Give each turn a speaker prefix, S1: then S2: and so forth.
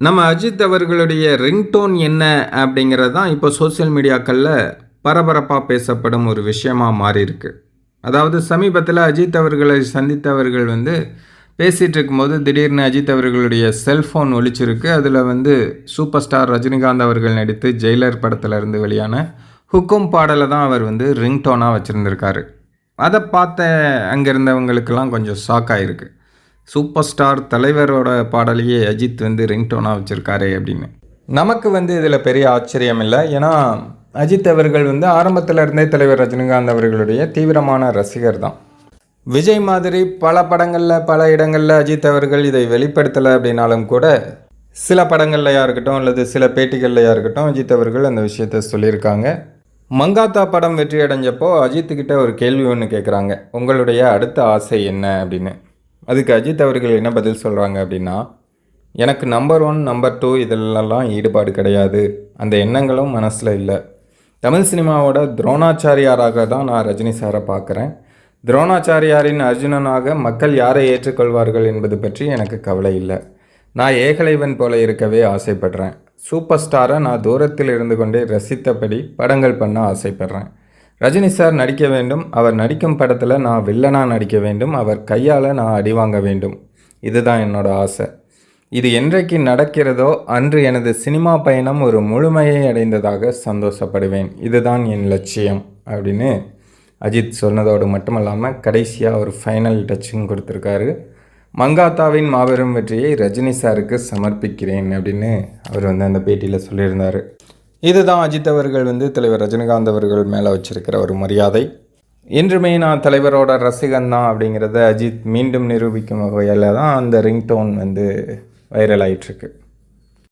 S1: நம்ம அஜித் அவர்களுடைய ரிங்டோன் என்ன அப்படிங்கிறது தான் இப்போ சோஷியல் மீடியாக்களில் பரபரப்பாக பேசப்படும் ஒரு விஷயமாக மாறியிருக்கு. அதாவது சமீபத்தில் அஜித் அவர்களை சந்தித்தவர்கள் வந்து பேசிகிட்டு இருக்கும்போது திடீர்னு அஜித் அவர்களுடைய செல்ஃபோன் ஒலிச்சிருக்கு. அதில் வந்து சூப்பர் ஸ்டார் ரஜினிகாந்த் அவர்கள் நடித்து ஜெயிலர் படத்திலிருந்து வெளியான ஹுக்கும் பாடலை தான் அவர் வந்து ரிங்டோனாக வச்சுருந்துருக்காரு. அதை பார்த்த அங்கே இருந்தவங்களுக்கெல்லாம் கொஞ்சம் ஷாக் ஆகிருக்கு சூப்பர் ஸ்டார் தலைவரோட பாடலையே அஜித் வந்து ரிங்டோனாக வச்சுருக்காரு அப்படின்னு. நமக்கு வந்து இதில் பெரிய ஆச்சரியம் இல்லை. ஏன்னா அஜித் அவர்கள் வந்து ஆரம்பத்தில் இருந்தே தலைவர் ரஜினிகாந்த் அவர்களுடைய தீவிரமான ரசிகர் தான். விஜய் மாதிரி பல படங்களில் பல இடங்களில் அஜித் அவர்கள் இதை வெளிப்படுத்தலை அப்படின்னாலும் கூட சில படங்கள்லையாக இருக்கட்டும் அல்லது சில பேட்டிகள்லையாக இருக்கட்டும் அஜித் அவர்கள் அந்த விஷயத்த சொல்லியிருக்காங்க. மங்காத்தா படம் வெற்றி அடைஞ்சப்போ அஜித்துக்கிட்ட ஒரு கேள்வி ஒன்று கேட்குறாங்க உங்களுடைய அடுத்த ஆசை என்ன அப்படின்னு. அதுக்கு அஜித் அவர்கள் என்ன பதில் சொல்கிறாங்க அப்படின்னா எனக்கு நம்பர் ஒன் நம்பர் டூ இதிலெல்லாம் ஈடுபாடு கிடையாது. அந்த எண்ணங்களும் மனசில் இல்லை. தமிழ் சினிமாவோட துரோணாச்சாரியாராக தான் நான் ரஜினி சாரை பார்க்குறேன். துரோணாச்சாரியாரின் அர்ஜுனனாக மக்கள் யாரை ஏற்றுக்கொள்வார்கள் என்பது பற்றி எனக்கு கவலை இல்லை. நான் ஏகலைவன் போல இருக்கவே ஆசைப்படுறேன். சூப்பர் ஸ்டாரை நான் தூரத்தில் இருந்து கொண்டே ரசித்தபடி படங்கள் பண்ண ஆசைப்படுறேன். ரஜினி சார் நடிக்க வேண்டும். அவர் நடிக்கும் படத்தில் நான் வில்லனாக நடிக்க வேண்டும். அவர் கையால் நான் அடி வாங்க வேண்டும். இதுதான் என்னோட ஆசை. இது என்றைக்கு நடக்கிறதோ அன்று எனது சினிமா பயணம் ஒரு முழுமையை அடைந்ததாக சந்தோஷப்படுவேன். இதுதான் என் லட்சியம் அப்படின்னு அஜித் சொன்னதோடு மட்டுமல்லாமல் கடைசியாக ஒரு ஃபைனல் டச்சும் கொடுத்துருக்காரு. மங்காத்தாவின் மாபெரும் வெற்றியை ரஜினி சாருக்கு சமர்ப்பிக்கிறேன் அப்படின்னு அவர் வந்து அந்த பேட்டியில் சொல்லியிருந்தார். இதுதான் அஜித் அவர்கள் வந்து தலைவர் ரஜினிகாந்த் அவர்கள் மேலே வச்சிருக்கிற ஒரு மரியாதை. என்றுமே நான் தலைவரோட ரசிகன் தான் அப்படிங்கிறத அஜித் மீண்டும் நிரூபிக்கும் வகையில் தான் அந்த ரிங்டோன் வந்து வைரல் ஆயிட்டிருக்கு.